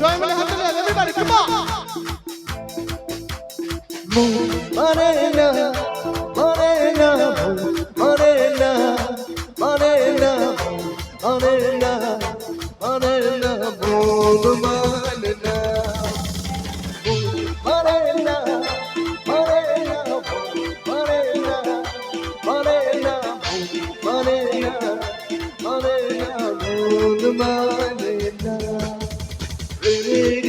সবাই মিলে হাত তালি এভরিবডি কাম অন মরে না মরে না মরে না মরে না মরে না মরে না মন মানে না মরে না মরে না মরে না মরে না মরে না মরে না মন মানে না প্রেমের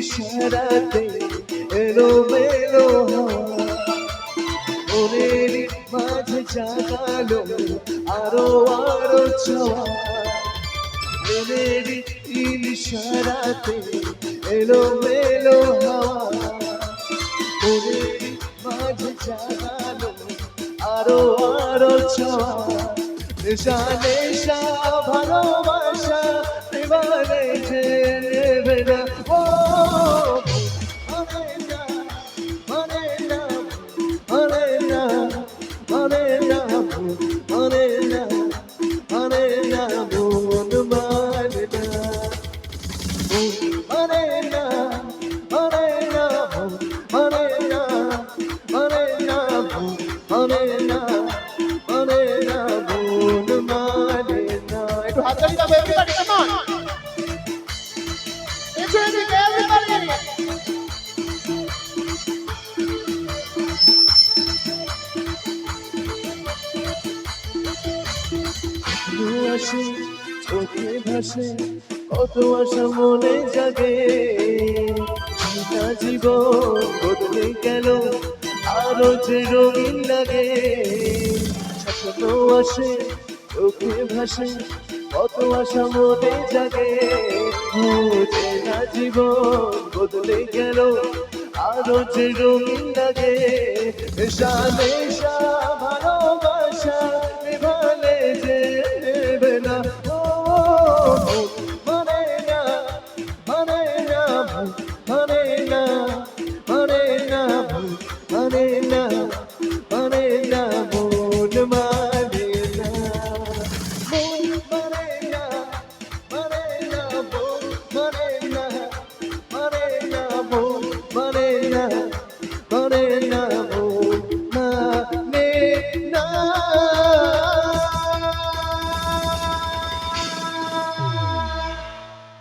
ইশারাতে এলো মেলো মনের মাঝে জাগালো আরও আরও ছোঁয়া। প্রেমের ইশারাতে এলো মেলো হাওয়া। মনের মাঝে জাগালো আরও আরও ছোঁয়া। নেশা নেশা, ভালোবাসা এবারে যে নেবে না ও মানে না মানে না মানে না চোখে ভাসে কত আশা মনে জাগে চিন্তা জীবন বদলে গেল আরও যে রঙিন লাগে স্বপ্ন আসে চোখে ভাসে কত আশা মনে জাগে বুঝে না জীবন, বদলে গেল আরও যে রঙিন লাগে। নেশা নেশা, ভালোবাসা নিভালে যে নেবে না। ও মানে না মানে না মানে না মানে না মানে না